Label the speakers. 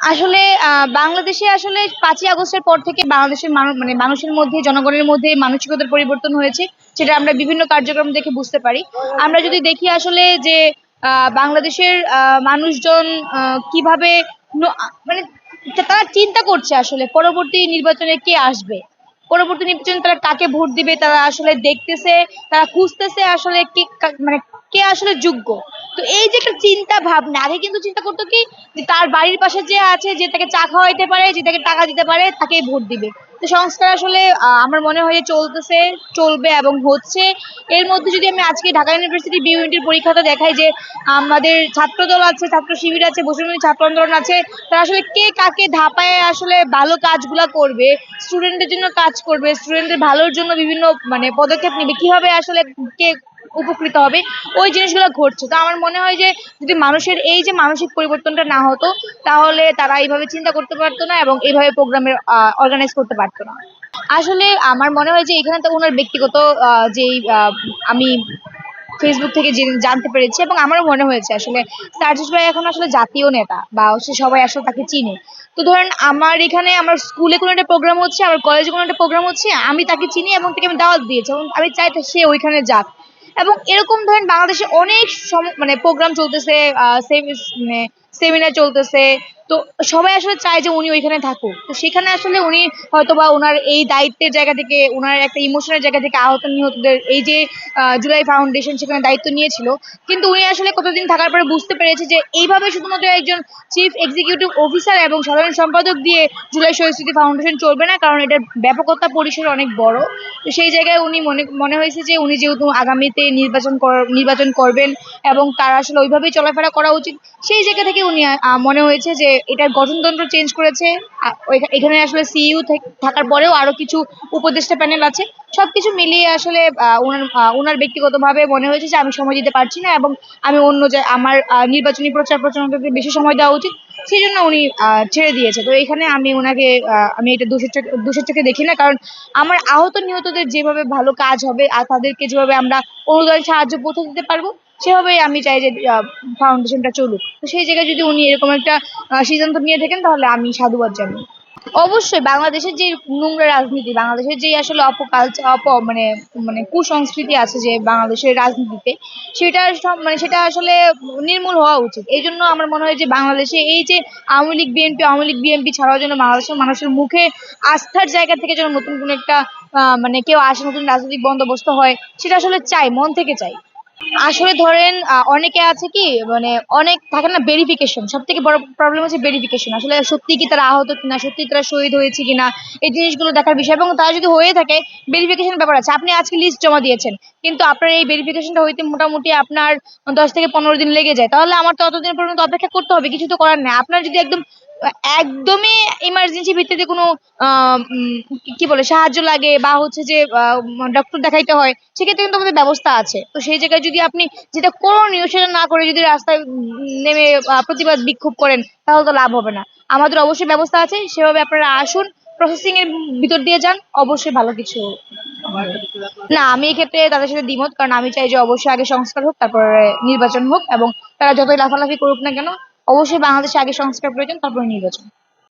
Speaker 1: আসলে বাংলাদেশে আসলে পাঁচই আগস্টের পর থেকে বাংলাদেশের মানুষ মানে মানুষের মধ্যে, জনগণের মধ্যে মানসিকতার পরিবর্তন হয়েছে, সেটা আমরা বিভিন্ন কার্যক্রম দেখে বুঝতে পারি। আমরা যদি দেখি আসলে যে বাংলাদেশের মানুষজন কীভাবে মানে তারা চিন্তা করছে আসলে, পরবর্তী নির্বাচনে কে আসবে? পরবর্তী নির্বাচনে তারা কাকে ভোট দিবে? তারা আসলে দেখতেছে, তারা খুঁজতেছে আসলে কে মানে কে আসলে যোগ্য? তো এই যে একটা চিন্তা ভাবনা, আগে কিন্তু চিন্তা করতো কি তার বাড়ির পাশে যে আছে, যে তাকে চা খাওয়াইতে পারে, যে তাকে টাকা দিতে পারে, তাকেই ভোট দিবে। তো সংস্কার আসলে আমার মনে হয় যে চলতেছে, চলবে এবং হচ্ছে। এর মধ্যে যদি আমি আজকে ঢাকা ইউনিভার্সিটি বিউনিটির পরীক্ষাটা দেখাই যে, আমাদের ছাত্রদল আছে, ছাত্র শিবির আছে, বসুন্ধরা ছাত্র আন্দোলন আছে, তারা আসলে কে কাকে ধাপায় আসলে ভালো কাজগুলা করবে স্টুডেন্টের জন্য কাজ করবে স্টুডেন্টের ভালোর জন্য বিভিন্ন মানে পদক্ষেপ নেবে, কীভাবে আসলে কে উপকৃত হবে। ওই জিনিসগুলো ঘটছে। তো আমার মনে হয় যে, যদি মানুষের এই যে মানসিক পরিবর্তনটা না হতো, তাহলে তারা এইভাবে চিন্তা করতে পারতো না এবং এইভাবে প্রোগ্রামের অর্গানাইজ করতে পারতো না। আসলে আমার মনে হয় যে, এখানে তো ওনার ব্যক্তিগত যেই আমি ফেসবুক থেকে জানতে পেরেছি এবং আমারও মনে হয়েছে আসলে, সার্জিস ভাই এখন আসলে জাতীয় নেতা বা হচ্ছে সবাই আসলে তাকে চিনে। তো ধরেন আমার এখানে আমার স্কুলে কোনো একটা প্রোগ্রাম হচ্ছে, আমার কলেজে কোনো একটা প্রোগ্রাম হচ্ছে, আমি তাকে চিনি এবং তাকে আমি দাওয়াত দিয়েছি এবং আমি চাই সে ওইখানে যাক। এবং এরকম ধরেন বাংলাদেশে অনেক সম- মানে প্রোগ্রাম চলতেছে আহ, সেমি- মানে সেমিনার চলতেছে। তো সবাই আসলে চায় যে উনি ওইখানে থাকুক। তো সেখানে আসলে উনি হয়তো বা ওনার এই দায়িত্বের জায়গা থেকে ওনার একটা ইমোশনের জায়গা থেকে আহত নিহতদের এই যে জুলাই ফাউন্ডেশন সেখানে দায়িত্ব নিয়েছিল। কিন্তু উনি আসলে কতদিন থাকার পরে বুঝতে পেরেছে যে এইভাবে শুধুমাত্র একজন চিফ এক্সিকিউটিভ অফিসার এবং সাধারণ সম্পাদক দিয়ে জুলাই স্মৃতি ফাউন্ডেশন চলবে না, কারণ এটার ব্যাপকতা পরিসর অনেক বড়। তো সেই জায়গায় উনি মনে মনে হয়েছে যে উনি যেহেতু আগামীতে নির্বাচন নির্বাচন করবেন এবং তার আসলে ওইভাবেই চলাফেরা করা উচিত, সেই জায়গা থেকে উনি মনে হয়েছে যে এটার গঠনতন্ত্র চেঞ্জ করেছে। এখানে আসলে সিইউ থাকার পরেও আরও কিছু উপদেষ্টা প্যানেল আছে। সবকিছু মিলিয়ে আসলে ওনার ওনার ব্যক্তিগতভাবে মনে হয়েছে যে আমি সময় দিতে পারছি না এবং আমি অন্য যে, আমার নির্বাচনী প্রচার প্রচারণাতে বেশি সময় দেওয়া উচিত। সেই জন্য উনি ছেড়ে দিয়েছে। তো এখানে আমি ওনাকে আমি এটা দোষের চোখে দোষের চোখে দেখি না। কারণ আমার আহত নিহতদের যেভাবে ভালো কাজ হবে, আর তাদেরকে যেভাবে আমরা অনুদান, সাহায্য পৌঁছে দিতে পারব সেভাবে আমি চাই যে ফাউন্ডেশনটা চলুক। তো সেই জায়গায় যদি উনি এরকম একটা সিদ্ধান্ত নিয়ে থাকেন, তাহলে আমি সাধুবাদ জানাই। অবশ্যই, বাংলাদেশের যে নোংরা রাজনীতি, বাংলাদেশের যে আসলে অপকালচার অপ মানে মানে কুসংস্কৃতি আছে যে বাংলাদেশের রাজনীতিতে, সেটা মানে সেটা আসলে নির্মূল হওয়া উচিত। এই জন্য আমার মনে হয় যে বাংলাদেশে এই যে আওয়ামী লীগ, বিএনপি, আওয়ামী লীগ, বিএনপি ছাড়াও যেন বাংলাদেশের মানুষের মুখে আস্থার জায়গা থেকে যেন নতুন কোনো একটা মানে কেউ আসে, নতুন রাজনৈতিক বন্দোবস্ত হয়, সেটা আসলে চাই, মন থেকে চাই। আসলে ধরেন অনেকে আছে কি মানে অনেক থাকে না ভেরিফিকেশন সব থেকে বড় প্রবলেম হচ্ছে ভেরিফিকেশন আসলে সত্যি কি তারা আহত কিনা, সত্যি তারা শহীদ হয়েছে কিনা, এই জিনিসগুলো দেখার বিষয় এবং তারা যদি হয়ে থাকে ভেরিফিকেশন ব্যাপার আছে, আপনি আজকে লিস্ট জমা দিয়েছেন, কিন্তু আপনার এই ভেরিফিকেশনটা হইতে মোটামুটি আপনার দশ থেকে পনেরো দিন লেগে যায়, তাহলে আমার ততদিন পর্যন্ত অপেক্ষা করতে হবে, কিছু তো করার নেই, আপনার যদি একদম একদমই ইমার্জেন্সি ভিত্তিতে কোনো কি- বলে, সাহায্য লাগে বা হচ্ছে যে ডক্টর দেখাইতে হয়, সেক্ষেত্রে কিন্তু আমাদের ব্যবস্থা আছে। তো সেই জায়গায় যদি আপনি যেটা করণীয় সেটা না করে যদি রাস্তায় নেমে প্রতিবাদ বিক্ষোভ করেন, তাহলে তো লাভ হবে না। আমাদের অবশ্যই ব্যবস্থা আছে, সেভাবে আপনারা আসুন প্রসেসিং এর ভিতর দিয়ে যান, অবশ্যই ভালো কিছু না, আমি এক্ষেত্রে তাদের সাথে দ্বিমত, কারণ আমি চাই যে অবশ্যই আগে সংস্কার হোক, তারপরে নির্বাচন হোক, এবং তারা যতই লাফালাফি করুক না কেন অবশ্যই বাংলাদেশে আগে সংস্কার প্রয়োজন তারপরে নির্বাচন।